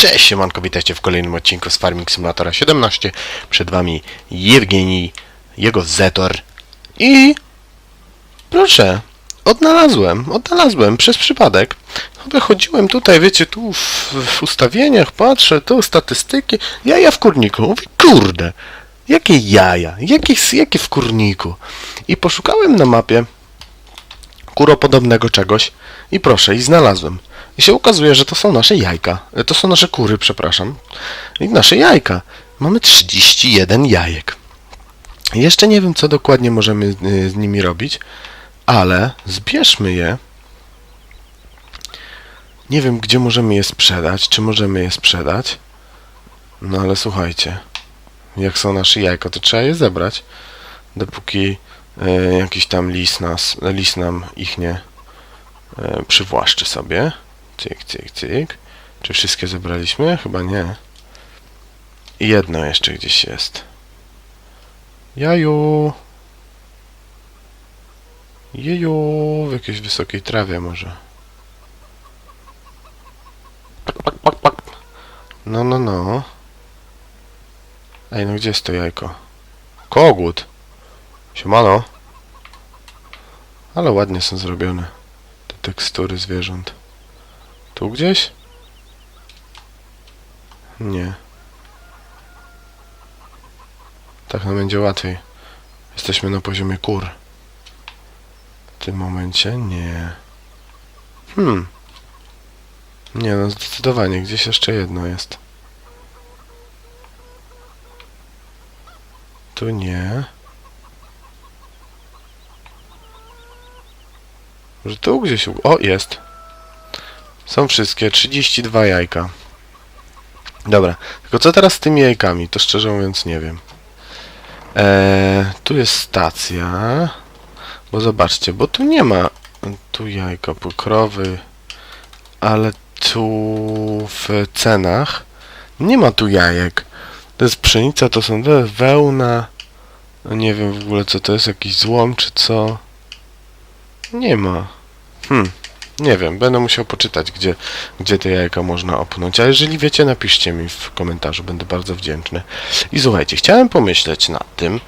Cześć, siemanko, witajcie w kolejnym odcinku z Farming Simulatora 17. Przed wami Jewgenij, jego Zetor i... Proszę, odnalazłem, odnalazłem przez przypadek. Chodziłem tutaj, wiecie, tu w, w ustawieniach, patrzę, tu statystyki, jaja w kurniku. Mówię, kurde, jakie jaja, jakie, jakie w kurniku. I poszukałem na mapie kuropodobnego czegoś i proszę, i znalazłem. I się okazuje, że to są nasze jajka. E, To są nasze kury, przepraszam. I nasze jajka. Mamy 31 jajek. Jeszcze nie wiem, co dokładnie możemy y, z nimi robić, ale zbierzmy je. Nie wiem, gdzie możemy je sprzedać, czy możemy je sprzedać. No ale słuchajcie, jak są nasze jajka, to trzeba je zebrać, dopóki y, jakiś tam lis, nas, lis nam ich nie y, przywłaszczy sobie. Cyk, cyk, cyk. Czy wszystkie zebraliśmy? Chyba nie. I jedno jeszcze gdzieś jest. Jaju. Jeju, w jakiejś wysokiej trawie może. No, no, no. Ej, no gdzie jest to jajko? Kogut. Siemano. Ale ładnie są zrobione. Te tekstury zwierząt. Tu gdzieś? Nie. Tak nam będzie łatwiej. Jesteśmy na poziomie kur. W tym momencie nie. Hmm. Nie no, zdecydowanie. Gdzieś jeszcze jedno jest. Tu nie. Może tu gdzieś... O, jest. Są wszystkie, 32 jajka. Dobra, tylko co teraz z tymi jajkami? To szczerze mówiąc nie wiem. Eee, tu jest stacja. Bo zobaczcie, bo tu nie ma tu jajka pokrowy, ale tu w cenach nie ma tu jajek. To jest pszenica, to są wełna. No Nie wiem w ogóle co to jest, jakiś złom czy co. Nie ma. Hmm. Nie wiem, będę musiał poczytać, gdzie, gdzie te jajka można opnąć. A jeżeli wiecie, napiszcie mi w komentarzu, będę bardzo wdzięczny. I słuchajcie, chciałem pomyśleć nad tym,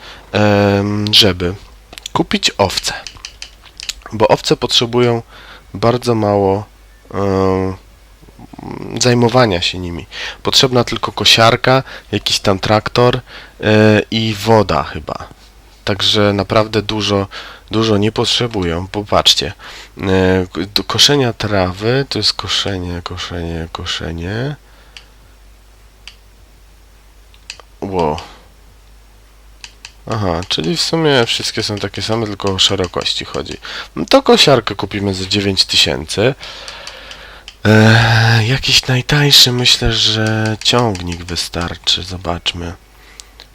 żeby kupić owce. Bo owce potrzebują bardzo mało zajmowania się nimi. Potrzebna tylko kosiarka, jakiś tam traktor e, i woda chyba. Także naprawdę dużo, dużo nie potrzebują. Popatrzcie. E, koszenia trawy to jest koszenie, koszenie, koszenie. Ło. Aha, czyli w sumie wszystkie są takie same, tylko o szerokości chodzi. No to kosiarkę kupimy za 9000. Eee, jakiś najtańszy, myślę, że ciągnik wystarczy. Zobaczmy.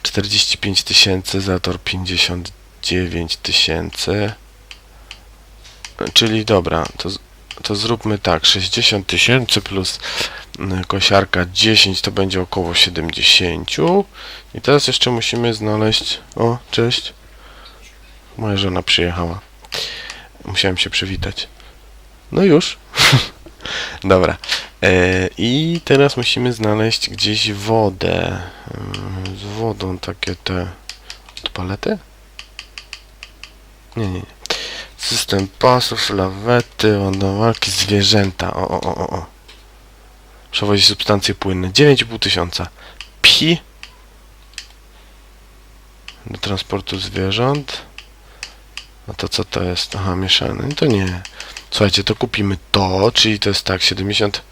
45 tysięcy, Zator 59 tysięcy. Czyli dobra, to, to zróbmy tak, 60 tysięcy plus mm, kosiarka 10 to będzie około 70. I teraz jeszcze musimy znaleźć... O, cześć. Moja żona przyjechała. Musiałem się przywitać. No już. Dobra. E, I teraz musimy znaleźć gdzieś wodę. Mm, Z wodą takie te... To palety? Nie, nie, nie. System pasów, lawety, ładowarki, zwierzęta. O, o, o, o. Przewozi substancje płynne. 9,5 tysiąca. Pi. Do transportu zwierząt. A to co to jest? Aha, mieszane. No to nie. Słuchajcie, to kupimy to, czyli to jest tak, 70,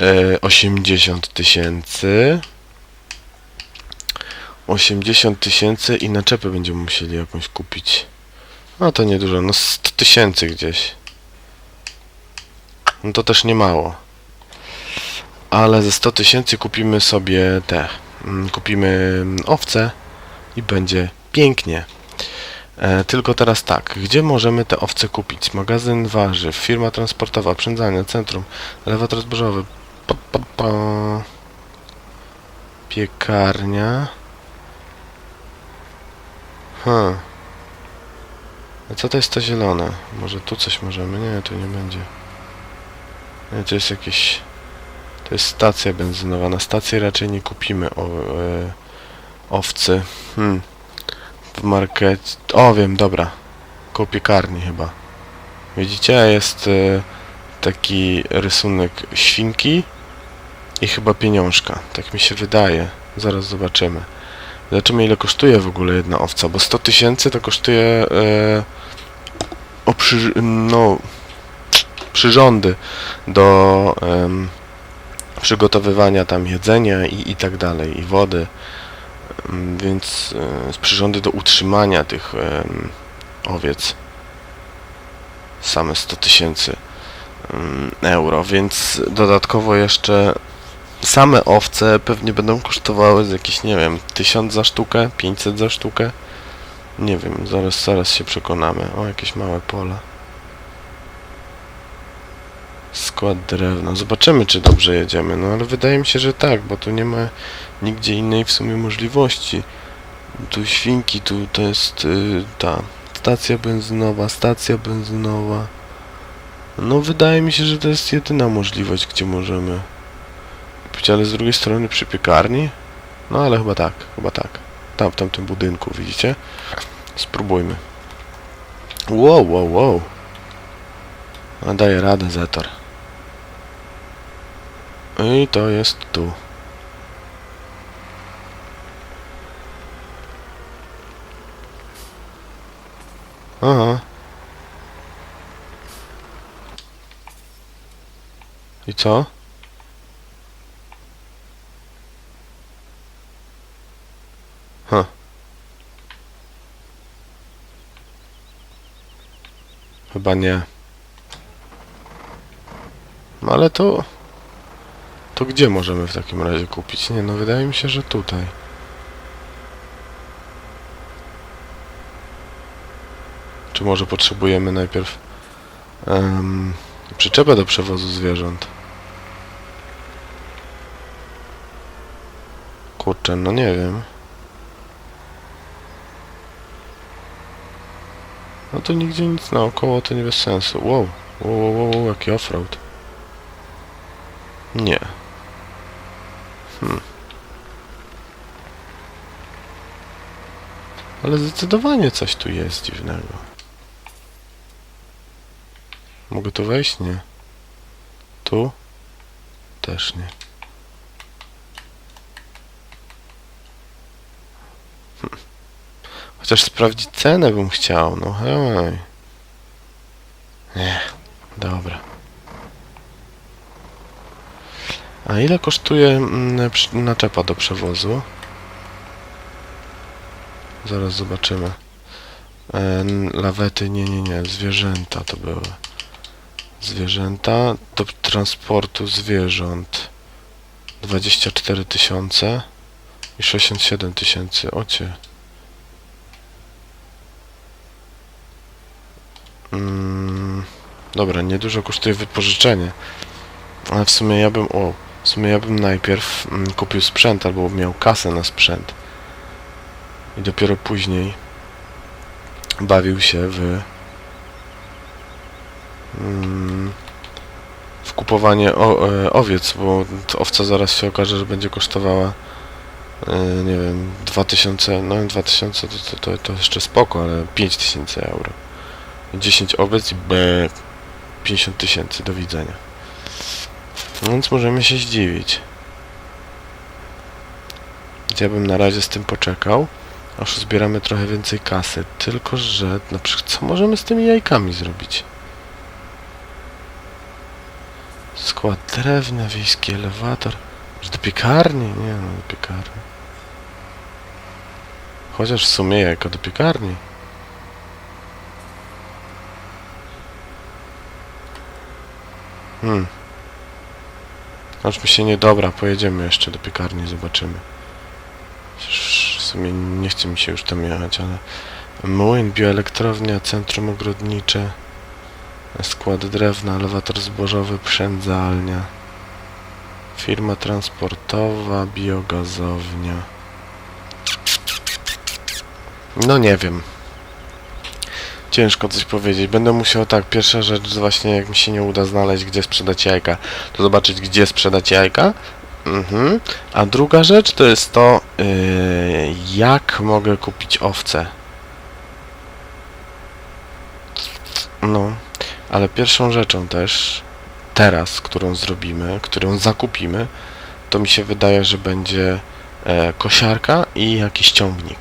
e, 80 tysięcy. 80 tysięcy i naczepę będziemy musieli jakąś kupić. No to niedużo, no 100 tysięcy gdzieś. No to też nie mało. Ale ze 100 tysięcy kupimy sobie te, mm, kupimy mm, owce i będzie pięknie. E, tylko teraz tak, gdzie możemy te owce kupić? Magazyn warzyw, firma transportowa, oprzędzanie, centrum, elewator zbożowy, pa, pa, pa. piekarnia. Hmm. A co to jest to zielone? Może tu coś możemy? Nie, tu nie będzie. Nie, to jest jakieś To jest stacja benzynowa. Na stacji raczej nie kupimy o, e, owcy. Hmm. Market... O, wiem, dobra. Koło piekarni chyba. Widzicie? Jest e, taki rysunek świnki i chyba pieniążka. Tak mi się wydaje. Zaraz zobaczymy. Zobaczymy ile kosztuje w ogóle jedna owca, bo 100 tysięcy to kosztuje e, oprzy, no, przyrządy do przygotowywania tam jedzenia i, i tak dalej, i wody. Więc e, przyrządy do utrzymania tych em, owiec. Same 100 tysięcy em, euro, więc dodatkowo jeszcze same owce pewnie będą kosztowały z jakieś, nie wiem, 1000 za sztukę, 500 za sztukę. Nie wiem, zaraz, zaraz się przekonamy. O, jakieś małe pola. Skład drewna. Zobaczymy, czy dobrze jedziemy. No, ale wydaje mi się, że tak, bo tu nie ma nigdzie innej w sumie możliwości. Tu świnki, tu to jest y, ta stacja benzynowa, stacja benzynowa. No, wydaje mi się, że to jest jedyna możliwość, gdzie możemy ale z drugiej strony przy piekarni? No, ale chyba tak, chyba tak. Tam, w tamtym budynku, widzicie? Spróbujmy. Wow, wow, wow. A daje radę Zetor. I to jest tu. Aha. I co? Huh. Chyba nie. No ale to... To gdzie możemy w takim razie kupić? Nie, no wydaje mi się, że tutaj. Czy może potrzebujemy najpierw em, przyczepę do przewozu zwierząt? Kurczę, no nie wiem. No to nigdzie nic naokoło, to nie bez sensu. Wow, wow, wow, wow jaki offroad. Nie. Ale zdecydowanie coś tu jest dziwnego. Mogę tu wejść? Nie. Tu? Też nie. Chociaż sprawdzić cenę bym chciał, no hej. Nie, dobra. A ile kosztuje mm, naczepa do przewozu? Zaraz zobaczymy. E, lawety, nie, nie, nie, zwierzęta to były. Zwierzęta do transportu zwierząt. 24 tysiące i 67 tysięcy, ocie. Mm, dobra, niedużo kosztuje wypożyczenie. Ale w sumie ja bym, o, w sumie ja bym najpierw mm, kupił sprzęt albo miał kasę na sprzęt. I dopiero później bawił się w mm, w kupowanie e, owiec, bo owca zaraz się okaże, że będzie kosztowała e, nie wiem, 2000, no 2000 to, to, to, to jeszcze spoko, ale 5000 euro. 10 owiec i b 50 tysięcy, do widzenia. No Więc możemy się zdziwić. Ja bym na razie z tym poczekał, aż zbieramy trochę więcej kasy. Tylko, że na przykład co możemy z tymi jajkami zrobić? Skład drewna, wiejski elewator. Może do piekarni? Nie no, do piekarni. Chociaż w sumie jajko do piekarni. Hmm. Aż mi się nie dobra, pojedziemy jeszcze do piekarni, zobaczymy. W sumie nie chce mi się już tam jechać, ale... Młyn, bioelektrownia, centrum ogrodnicze, skład drewna, elewator zbożowy, przędzalnia, firma transportowa, biogazownia. No nie wiem. Ciężko coś powiedzieć. Będę musiał tak, pierwsza rzecz właśnie jak mi się nie uda znaleźć, gdzie sprzedać jajka, to zobaczyć, gdzie sprzedać jajka. Mhm. A druga rzecz to jest to, yy, jak mogę kupić owce. No, ale pierwszą rzeczą też, teraz, którą zrobimy, którą zakupimy, to mi się wydaje, że będzie e, kosiarka i jakiś ciągnik.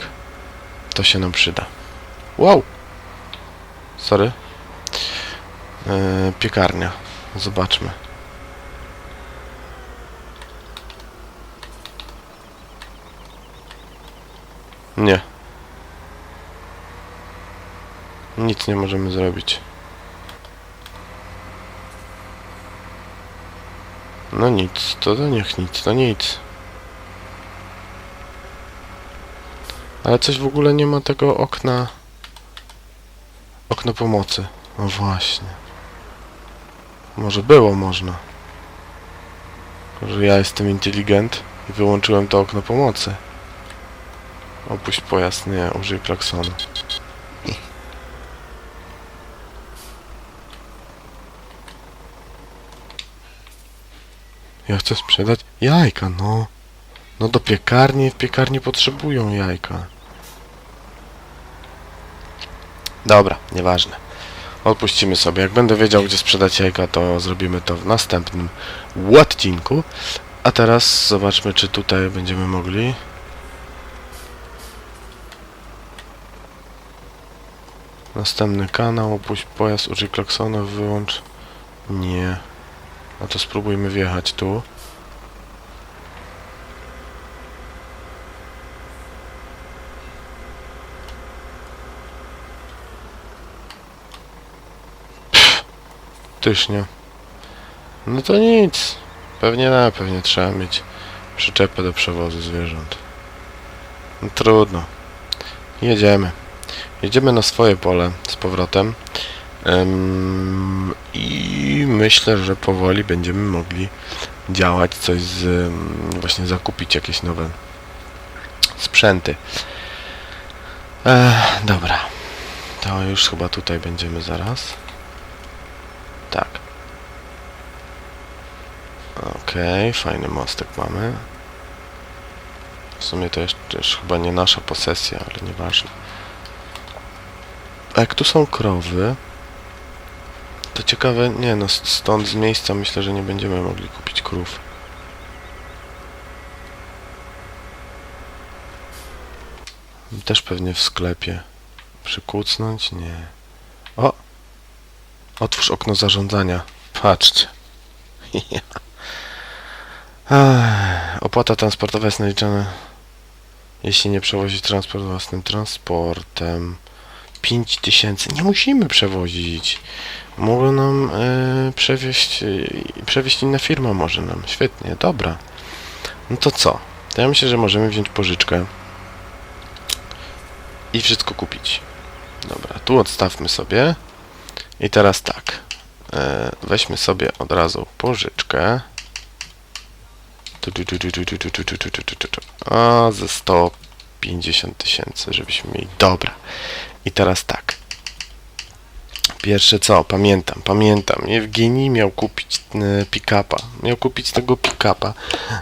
To się nam przyda. Wow! Sorry. E, piekarnia. Zobaczmy. Nie. Nic nie możemy zrobić. No nic, to, niech nic, to nic. Ale coś w ogóle nie ma tego okna... Okno pomocy. No właśnie. Może było można. Że ja jestem inteligent i wyłączyłem to okno pomocy. Opuść pojazd, nie, użyj klaksonu. Ja chcę sprzedać jajka, no. No do piekarni, w piekarni potrzebują jajka. Dobra, nieważne. Odpuścimy sobie. Jak będę wiedział, gdzie sprzedać jajka, to zrobimy to w następnym odcinku. A teraz zobaczmy, czy tutaj będziemy mogli. Następny kanał, opuść pojazd, użyj klaksona, wyłącz. Nie. No to spróbujmy wjechać tu. Pff, Tycznie. No to nic. Pewnie na, pewnie trzeba mieć przyczepę do przewozu zwierząt. No trudno. Jedziemy. Jedziemy na swoje pole z powrotem. Em, I myślę, że powoli będziemy mogli działać, coś z, właśnie zakupić jakieś nowe sprzęty. Ech, dobra. To już chyba tutaj będziemy zaraz. Tak. Okej, fajny mostek mamy. W sumie to jeszcze też chyba nie nasza posesja, ale nieważne. A jak tu są krowy, to ciekawe, nie no, st- stąd z miejsca myślę, że nie będziemy mogli kupić krów. Też pewnie w sklepie. Przykucnąć? Nie. O! Otwórz okno zarządzania. Patrzcie. Opłata transportowa jest naliczana, jeśli nie przewozić transport własnym transportem. 5000. Nie musimy przewozić. Mogą nam e, przewieźć, e, przewieźć inna firma może nam. Świetnie, dobra. No to co? To ja myślę, że możemy wziąć pożyczkę i wszystko kupić. Dobra, tu odstawmy sobie. I teraz tak. E, weźmy sobie od razu pożyczkę. A, ze 150 tysięcy, żebyśmy mieli. Dobra. I teraz tak. Pierwsze co, pamiętam, pamiętam. Jewgenii miał kupić e, pick-upa. Miał kupić tego pick-upa,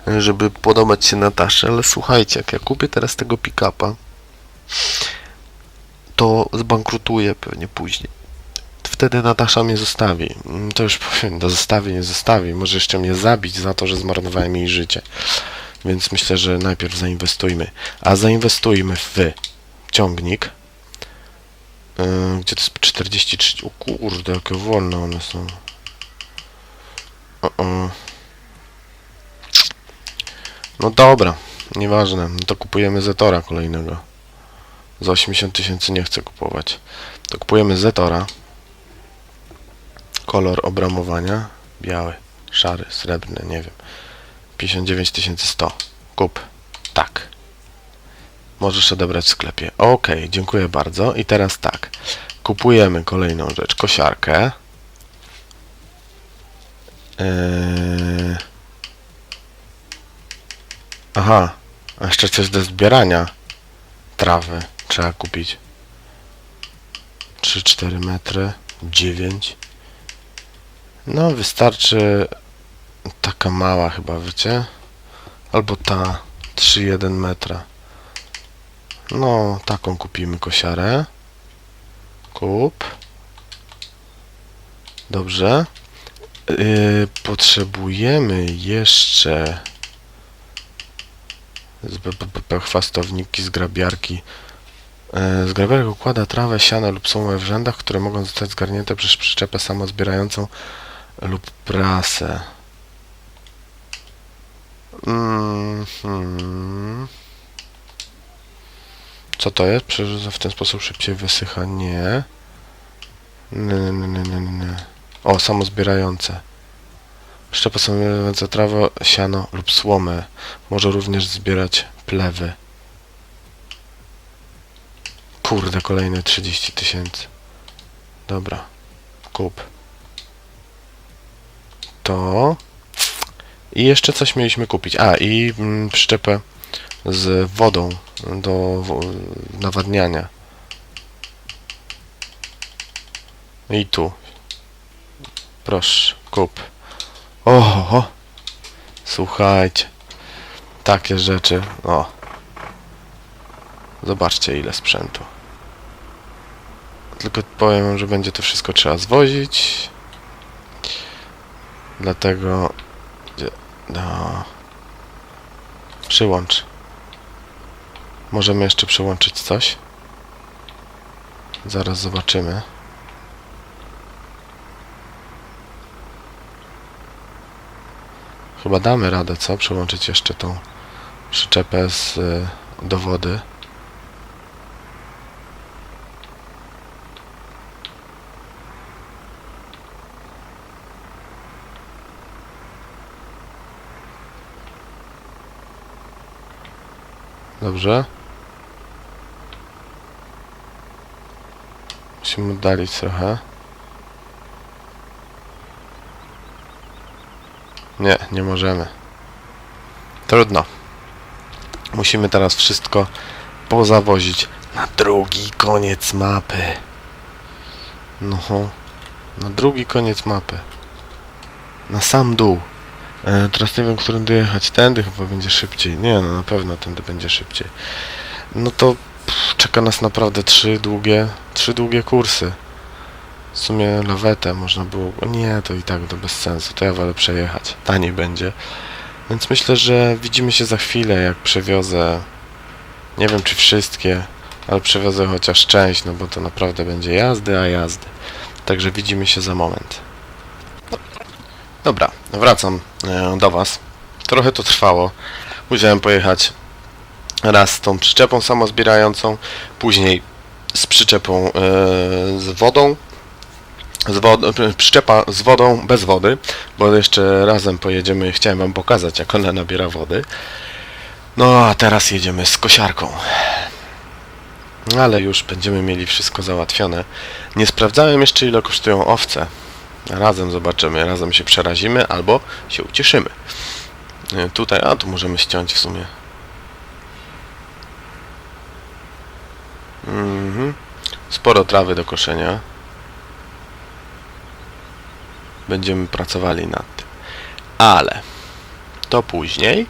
e, żeby podobać się Natasze, ale słuchajcie, jak ja kupię teraz tego pick-upa, to zbankrutuję pewnie później. Wtedy Natasza mnie zostawi. Mm, To już powiem, to zostawi, nie zostawi. Może jeszcze mnie zabić za to, że zmarnowałem jej życie. Więc myślę, że najpierw zainwestujmy. A zainwestujmy w ciągnik. Yy, gdzie to jest 43? O kurde, jakie wolne one są. O -o. No dobra, nieważne. No to kupujemy Zetora kolejnego. Za 80 tysięcy nie chcę kupować. To kupujemy Zetora. Kolor obramowania. Biały, szary, srebrny, nie wiem. 59 100. Kup. Tak. Możesz odebrać w sklepie. Ok, dziękuję bardzo. I teraz tak. Kupujemy kolejną rzecz. Kosiarkę. Eee... Aha. A jeszcze coś do zbierania trawy trzeba kupić. 3-4 metry, 9. No, wystarczy taka mała chyba, wiecie? Albo ta 3-1 metra. No, taką kupimy kosiarę. Kup. Dobrze. Yy, potrzebujemy jeszcze z chwastowniki, zgrabiarki. Yy, Zgrabiarka układa trawę, siano lub słomę w rzędach, które mogą zostać zgarnięte przez przyczepę samozbierającą lub prasę. Mhm. Co to jest? Przerzuca w ten sposób szybciej wysycha? Nie. Nie, nie, nie, nie, nie. O, samozbierające. Przyczepa samozbierająca trawę, siano lub słomę. Może również zbierać plewy. Kurde, kolejne 30 tysięcy. Dobra. Kup. To. I jeszcze coś mieliśmy kupić. A, i mm, z wodą do nawadniania. I tu. Proszę, kup. Oho! Słuchajcie. Takie rzeczy. O. Zobaczcie ile sprzętu. Tylko powiem że będzie to wszystko trzeba zwozić. Dlatego... No. Przyłącz. Możemy jeszcze przyłączyć coś? Zaraz zobaczymy. Chyba damy radę, co? Przyłączyć jeszcze tą przyczepę z, y, do wody. Dobrze. Musimy oddalić trochę. Nie, nie możemy. Trudno. Musimy teraz wszystko pozawozić na drugi koniec mapy. No, na drugi koniec mapy. Na sam dół. E, teraz nie wiem, którym dojechać. Tędy chyba będzie szybciej. Nie, no na pewno tędy będzie szybciej. No to czeka nas naprawdę trzy długie, trzy długie kursy. W sumie lawetę można było... Nie, to i tak to bez sensu. To ja wolę przejechać. Taniej będzie. Więc myślę, że widzimy się za chwilę, jak przewiozę... Nie wiem, czy wszystkie, ale przewiozę chociaż część, no bo to naprawdę będzie jazdy, a jazdy. Także widzimy się za moment. Dobra, wracam e, do Was. Trochę to trwało. Musiałem pojechać raz z tą przyczepą samozbierającą, później z przyczepą e, z wodą. Z wod- e, przyczepa z wodą bez wody, bo jeszcze razem pojedziemy. Chciałem Wam pokazać, jak ona nabiera wody. No a teraz jedziemy z kosiarką. Ale już będziemy mieli wszystko załatwione. Nie sprawdzałem jeszcze, ile kosztują owce. Razem zobaczymy, razem się przerazimy albo się ucieszymy. E, Tutaj, a tu możemy ściąć w sumie. Mhm. Sporo trawy do koszenia. Będziemy pracowali nad tym. Ale to później.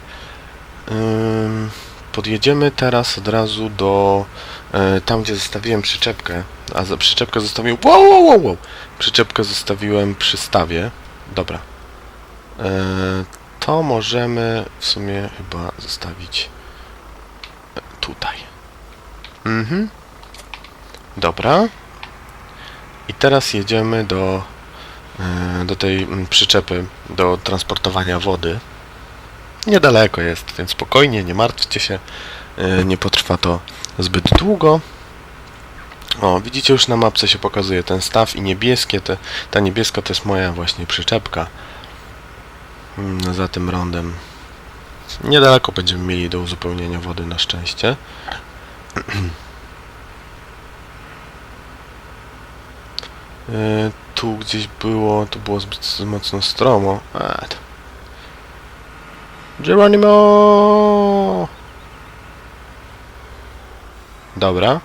Podjedziemy teraz od razu do e, tam, gdzie zostawiłem przyczepkę. A za przyczepkę zostawiłem. Wow, wow, wow, wow. Przyczepkę zostawiłem przy stawie. Dobra. E, to możemy w sumie chyba zostawić tutaj. Mhm. Dobra. I teraz jedziemy do, e, do tej mm, przyczepy do transportowania wody. Niedaleko jest, więc spokojnie, nie martwcie się. E, Nie potrwa to zbyt długo. O, widzicie już na mapce się pokazuje ten staw i niebieskie, te, ta niebieska to jest moja właśnie przyczepka. Mm, Za tym rondem. Niedaleko będziemy mieli do uzupełnienia wody na szczęście. tu gdzieś było, tu było zbyt mocno stromo. A, to. Geronimo! Dobra.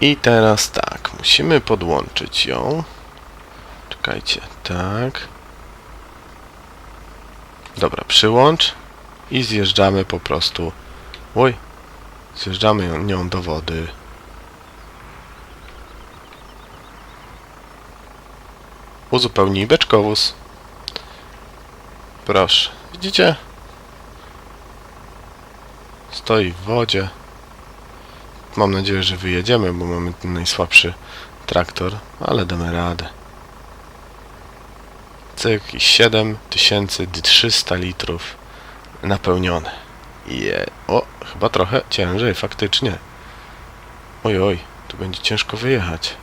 I teraz tak, musimy podłączyć ją. Czekajcie, tak. Dobra, przyłącz i zjeżdżamy po prostu. Oj, zjeżdżamy nią do wody. Uzupełnij beczkowóz. Proszę, widzicie? Stoi w wodzie. Mam nadzieję, że wyjedziemy, bo mamy ten najsłabszy traktor, ale damy radę. Cyk i 7300 litrów napełnione. Je. O, chyba trochę ciężej, faktycznie. Oj, oj, tu będzie ciężko wyjechać.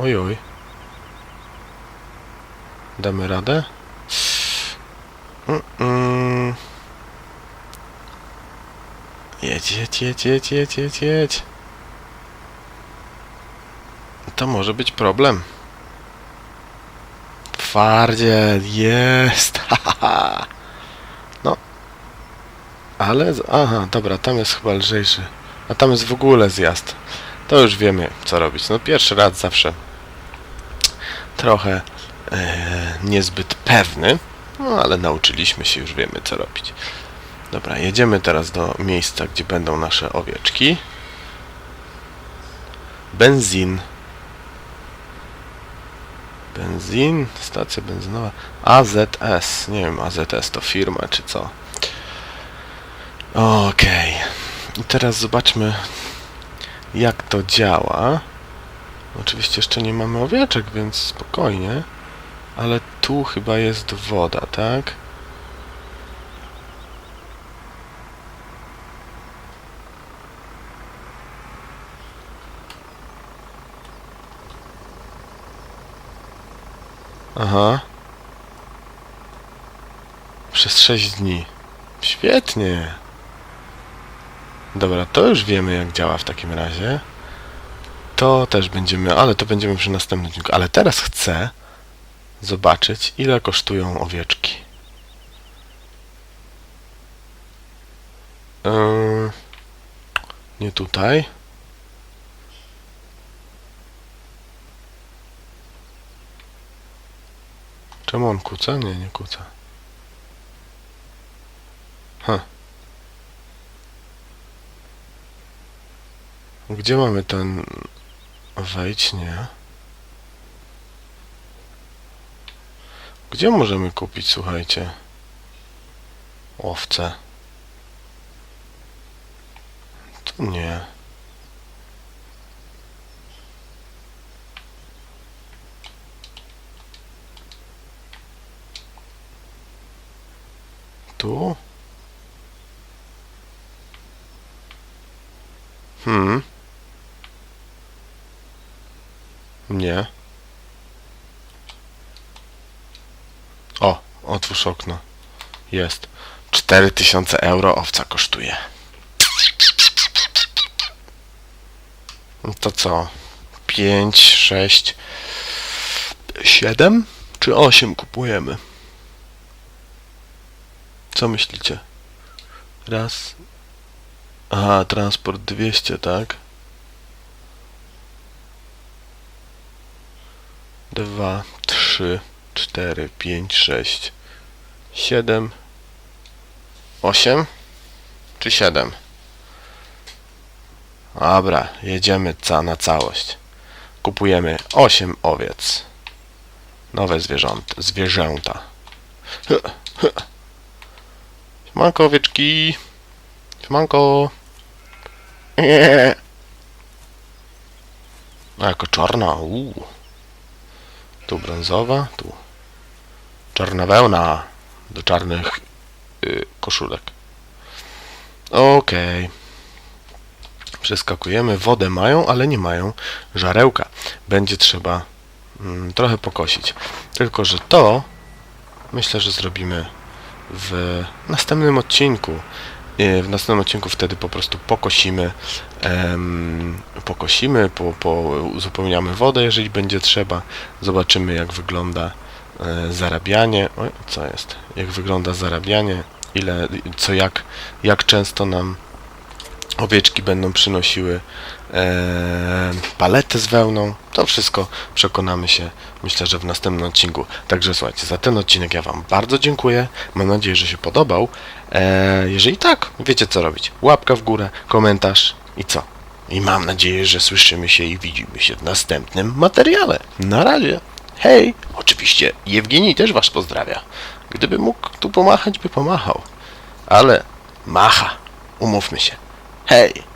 Oj, oj. Damy radę? Mm -mm. Jedź, jedź, jedź, jedź, jedź, jedź, jedź. To może być problem. Twardziel, jest. No. Ale, aha, dobra, tam jest chyba lżejszy. A tam jest w ogóle zjazd. To już wiemy, co robić. No pierwszy raz zawsze trochę e, niezbyt pewny, no ale nauczyliśmy się, już wiemy, co robić. Dobra, jedziemy teraz do miejsca, gdzie będą nasze owieczki. Benzin. Benzin, stacja benzynowa. AZS. Nie wiem, AZS to firma czy co. Okej. I teraz zobaczmy, jak to działa. Oczywiście jeszcze nie mamy owieczek, więc spokojnie. Ale tu chyba jest woda, tak? Aha. Przez 6 dni. Świetnie. Dobra, to już wiemy jak działa w takim razie. To też będziemy, ale to będziemy przy następnym odcinku. Ale teraz chcę zobaczyć ile kosztują owieczki. Yy, nie tutaj. Czemu on kuca? Nie, nie kuca. Ha. Gdzie mamy ten... Wejdź, nie. Gdzie możemy kupić, słuchajcie? Owce. Tu nie. Tu? Hmm. Nie. O, otwórz okno. Jest. 4000 euro owca kosztuje. No to co? 5, 6, 7 czy 8 kupujemy? Co myślicie? Raz. Aha, transport 200, tak? Dwa, trzy, cztery, pięć, sześć, siedem, osiem czy siedem? Dobra, jedziemy ca na całość. Kupujemy 8 owiec. Nowe zwierząt, zwierzęta. Siemanko owieczki. Nie. A jako czarna. Uu. Tu brązowa, tu czarna wełna do czarnych y, koszulek. Okej. Przeskakujemy. Wodę mają, ale nie mają żarełka. Będzie trzeba mm, trochę pokosić. Tylko, że to myślę, że zrobimy w następnym odcinku. W następnym odcinku wtedy po prostu pokosimy, em, pokosimy, po, po, uzupełniamy wodę, jeżeli będzie trzeba. Zobaczymy, jak wygląda zarabianie. Oj, co jest? Jak wygląda zarabianie ile, co jak, jak często nam owieczki będą przynosiły e, z wełną. To wszystko przekonamy się, myślę, że w następnym odcinku. Także słuchajcie, za ten odcinek ja Wam bardzo dziękuję. Mam nadzieję, że się podobał. E, jeżeli tak, wiecie co robić. Łapka w górę, komentarz i co? I mam nadzieję, że słyszymy się i widzimy się w następnym materiale. Na razie. Hej! Oczywiście Jewgenij też Was pozdrawia. Gdyby mógł tu pomachać, by pomachał. Ale macha. Umówmy się. Hej!